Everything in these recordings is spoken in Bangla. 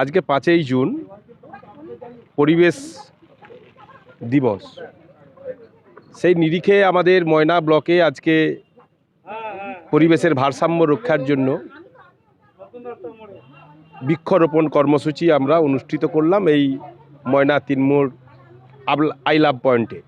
আজকে পাঁচই জুন পরিবেশ দিবস। সেই নিরিখে আমাদের ময়না ব্লকে আজকে পরিবেশের ভারসাম্য রক্ষার জন্য বৃক্ষরোপণ কর্মসূচি আমরা অনুষ্ঠিত করলাম এই ময়না তিনমোড় আই লাভ পয়েন্টে।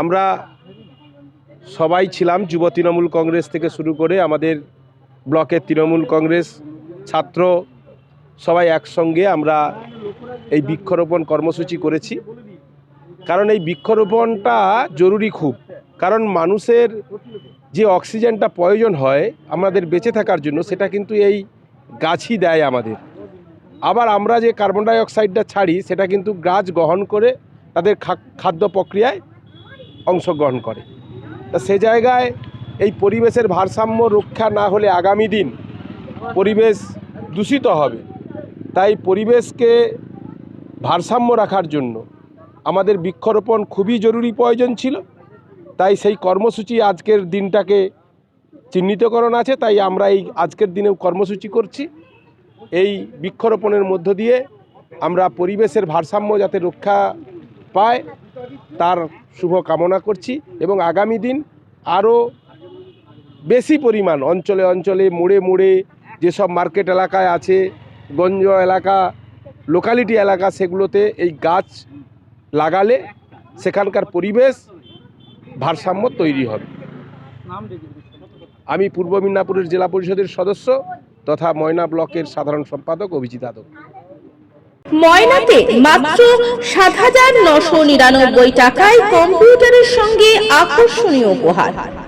আমরা সবাই ছিলাম যুব তৃণমূল কংগ্রেস থেকে শুরু করে আমাদের ব্লকের তৃণমূল কংগ্রেস ছাত্র সবাই একসঙ্গে আমরা এই বৃক্ষরোপণ কর্মসূচি করেছি। কারণ এই বৃক্ষরোপণটা জরুরি খুব। কারণ মানুষের যে অক্সিজেনটা প্রয়োজন হয় আমাদের বেঁচে থাকার জন্য, সেটা কিন্তু এই গাছই দেয় আমাদের। আবার আমরা যে কার্বন ডাই অক্সাইডটা ছাড়ি, সেটা কিন্তু গাছ গ্রহণ করে তাদের খাদ্য প্রক্রিয়ায় অংশগ্রহণ করে। তা সে জায়গায় এই পরিবেশের ভারসাম্য রক্ষা না হলে আগামী দিন পরিবেশ দূষিত হবে। তাই পরিবেশকে ভারসাম্য রাখার জন্য আমাদের বৃক্ষরোপণ খুবই জরুরি প্রয়োজন ছিল। তাই সেই কর্মসূচি আজকের দিনটাকে চিহ্নিতকরণ আছে। তাই আমরা এই আজকের দিনেও কর্মসূচি করছি। এই বৃক্ষরোপণের মধ্য দিয়ে আমরা পরিবেশের ভারসাম্য যাতে রক্ষা পায়, তার শুভ কামনা করছি এবং আগামী দিন আরও বেশি পরিমাণ, অঞ্চলে অঞ্চলে, মোড়ে মোড়ে যেসব মার্কেট এলাকায় আছে, গঞ্জ এলাকা লোকালিটি এলাকা, সেগুলোতে এই গাছ লাগালে সেখানকার পরিবেশ ভারসাম্য তৈরি হবে। আমি পূর্ব মিদনাপুরের জেলা পরিষদের সদস্য তথা ময়না ব্লকের সাধারণ সম্পাদক অভিজিৎ আদক। ময়নাতে মাত্র সাত হাজার নশো নিরানব্বই টাকায় কম্পিউটারের সঙ্গে আকর্ষণীয় উপহার।